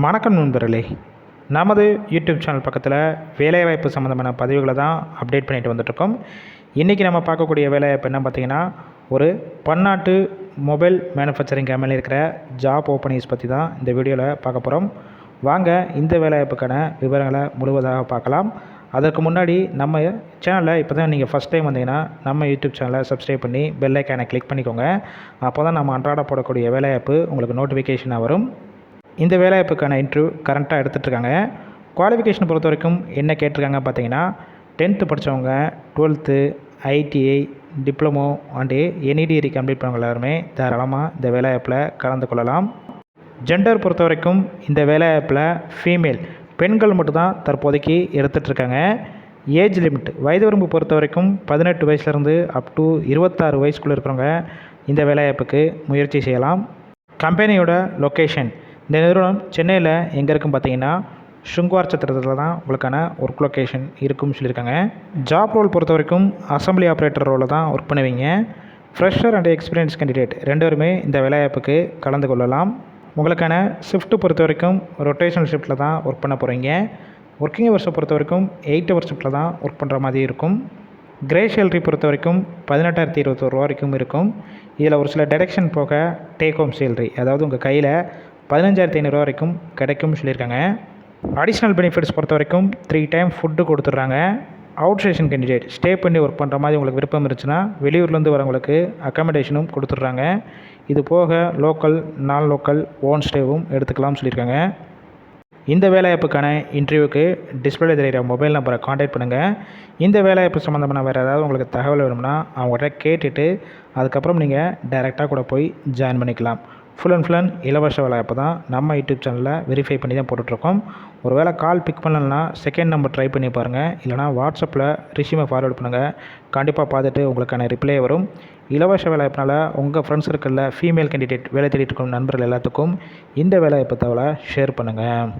வணக்கம் நண்பர்களே. நமது யூடியூப் சேனல் பக்கத்தில் வேலைவாய்ப்பு சம்மந்தமான பதிவுகளை தான் அப்டேட் பண்ணிட்டு வந்துட்ருக்கோம். இன்றைக்கி நம்ம பார்க்கக்கூடிய வேலைவாய்ப்பு என்ன பார்த்தீங்கன்னா ஒரு பன்னாட்டு மொபைல் மேனுஃபேக்சரிங் கம்பெனியில் இருக்கிற ஜாப் ஓப்பனிங்ஸ் பற்றி தான் இந்த வீடியோவில் பார்க்க போகிறோம் வாங்க இந்த வேலைவாய்ப்புக்கான விவரங்களை முழுவதாக பார்க்கலாம். அதற்கு முன்னாடி நம்ம சேனலில் இப்போ தான் நீங்கள் ஃபஸ்ட் டைம் வந்தீங்கன்னா நம்ம யூடியூப் சேனலை சப்ஸ்கிரைப் பண்ணி பெல் ஐக்கானை கிளிக் பண்ணிக்கோங்க. அப்போ தான் நம்ம அன்றாட போடக்கூடிய வேலைவாய்ப்பு உங்களுக்கு நோட்டிஃபிகேஷனாக வரும். இந்த வேலைவாய்ப்புக்கான இன்டர்வியூ கரண்ட்டாக எடுத்துகிட்ருக்காங்க குவாலிஃபிகேஷன் பொறுத்த வரைக்கும் என்ன கேட்டிருக்காங்க பார்த்தீங்கன்னா டென்த்து படித்தவங்க twelfth ITI diploma and any degree complete பண்ணவங்க எல்லாருமே தாராளமாக இந்த வேலைவாய்ப்பில் கலந்து கொள்ளலாம். ஜெண்டர் பொறுத்த வரைக்கும் இந்த வேலைவாய்ப்பில் ஃபீமேல் பெண்கள் மட்டும்தான் தற்போதைக்கு எடுத்துகிட்ருக்காங்க ஏஜ் லிமிட் வயது வரம்பு பொறுத்த வரைக்கும் பதினெட்டு வயசுலேருந்து அப் டு இருபத்தாறு வயசுக்குள்ளே இருக்கிறவங்க இந்த வேலைவாய்ப்புக்கு முயற்சி செய்யலாம். கம்பெனியோட லொக்கேஷன் இந்த நிறுவனம் சென்னையில் எங்கே இருக்குன்னு பார்த்தீங்கன்னா ஷுங்குவார் சத்திரத்தில் தான் உங்களுக்கான ஒர்க் லொக்கேஷன் இருக்கும்னு சொல்லியிருக்காங்க. ஜாப் ரோல் பொறுத்த வரைக்கும் அசம்பிளி ஆப்ரேட்டர் ரோலில் தான் ஒர்க் பண்ணுவீங்க. ஃப்ரெஷர் அண்ட் எக்ஸ்பீரியன்ஸ் கேண்டிடேட் ரெண்டு பேருமே இந்த வேலைவாய்ப்புக்கு கலந்து கொள்ளலாம். உங்களுக்கான ஷிஃப்ட்டு பொறுத்த வரைக்கும் ரொட்டேஷனல் ஷிஃப்ட்டில் தான் ஒர்க் பண்ண போகிறீங்க ஒர்க்கிங் ஹவர்ஸை பொறுத்த வரைக்கும் எயிட் ஹவர் ஷிஃப்ட்டில் தான் ஒர்க் பண்ணுற மாதிரி இருக்கும். கிரே சேலரி பொறுத்த வரைக்கும் பதினெட்டாயிரத்தி இருபத்தோரு ரூபா வரைக்கும் இருக்கும். இதில் ஒரு சில டெடக்ஷன் போக டேக் ஹோம் சேலரி அதாவது உங்கள் கையில் பதினஞ்சாயிரத்தி ஐநூறுரூவா வரைக்கும் கிடைக்கும்னு சொல்லியிருக்காங்க. அடிஷ்னல் பெனிஃபிட்ஸ் பொறுத்த வரைக்கும் த்ரீ டைம் ஃபுட்டு கொடுத்துட்றாங்க. அவுட் ஸ்டேஷன் கேண்டிடேட் ஸ்டே பண்ணி ஒர்க் பண்ணுற மாதிரி உங்களுக்கு விருப்பம் இருந்துச்சுன்னா வெளியூர்லேருந்து வரவங்களுக்கு அக்காமடேஷனும் கொடுத்துட்றாங்க. இது போக லோக்கல் நான் லோக்கல் ஓன் ஸ்டேவும் எடுத்துக்கலாம்னு சொல்லியிருக்காங்க. இந்த வேலைவாய்ப்புக்கான இன்டர்வியூக்கு டிஸ்பிளே தெரிகிற மொபைல் நம்பரை காண்டாக்ட் பண்ணுங்கள் இந்த வேலைவாய்ப்பு சம்மந்தமான வேறு ஏதாவது உங்களுக்கு தகவல் வேணும்னா அவங்கள்ட்ட கேட்டுட்டு அதுக்கப்புறம் நீங்கள் டைரெக்டாக கூட போய் ஜாயின் பண்ணிக்கலாம். ஃபுல் அண்ட் ஃபுல் அண்ட் இலவச வேலைவாய்ப்பு தான். நம்ம யூடியூப் சேனலில் வெரிஃபை பண்ணி தான் போட்டுட்ருக்கோம். ஒரு வேளை கால் பிக் பண்ணலன்னா செகண்ட் நம்பர் ட்ரை பண்ணி பாருங்கள் இல்லைனா வாட்ஸ்அப்பில் ரிஷ்யூமை ஃபார்வர்ட் பண்ணுங்கள் கண்டிப்பாக பார்த்துட்டு உங்களுக்கான ரிப்ளை வரும். இலவச வேலைவாய்ப்பினால் உங்கள் ஃப்ரெண்ட்ஸ் சர்க்கிளில் ஃபீமேல் கேண்டிடேட் வேலை தேடிட்டு இருக்கும் நண்பர்கள் எல்லாத்துக்கும் இந்த வேலை வாய்ப்பு தகவலை ஷேர் பண்ணுங்கள்